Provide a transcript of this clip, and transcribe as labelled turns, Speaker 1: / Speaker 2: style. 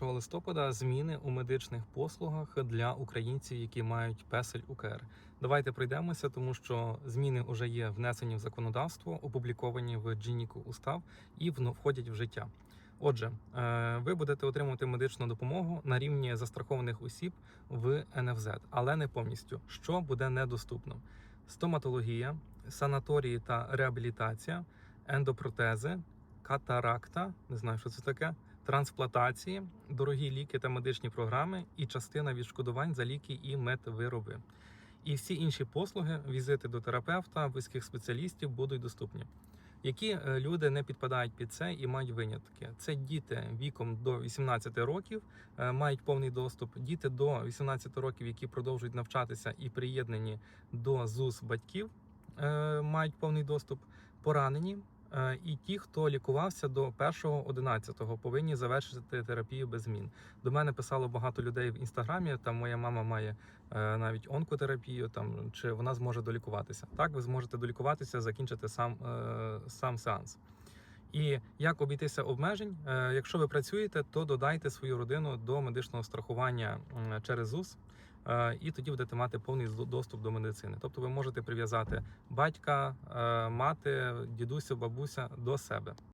Speaker 1: 1 листопада зміни у медичних послугах для українців, які мають песель УКР. Давайте пройдемося, тому що зміни вже є внесені в законодавство, опубліковані в Джініку Устав і входять в життя. Отже, е, ви будете отримувати медичну допомогу на рівні застрахованих осіб в НФЗ, але не повністю. Що буде недоступно? Стоматологія, санаторії та реабілітація, ендопротези, катаракта, не знаю, що це таке, трансплантації, дорогі ліки та медичні програми і частина відшкодувань за ліки і медвироби. І всі інші послуги, візити до терапевта, вузьких спеціалістів будуть доступні. Які е, люди не підпадають під це і мають винятки? Це діти віком до 18 років е, мають повний доступ. Діти до 18 років, які продовжують навчатися і приєднані до ЗУС батьків, е, мають повний доступ. Поранені і ті, хто лікувався до 1.11, повинні завершити терапію без змін. До мене писало багато людей в інстаграмі. Там моя мама має е, навіть онкотерапію, там чи вона зможе долікуватися. Так, ви зможете долікуватися, закінчити сам, е, сам сеанс. І як обійтися обмежень? Е, Якщо ви працюєте, то додайте свою родину до медичного страхування через ЗУС, е, і тоді будете мати повний доступ до медицини. Тобто ви можете прив'язати батька, е, мати, дідуся, бабуся до себе.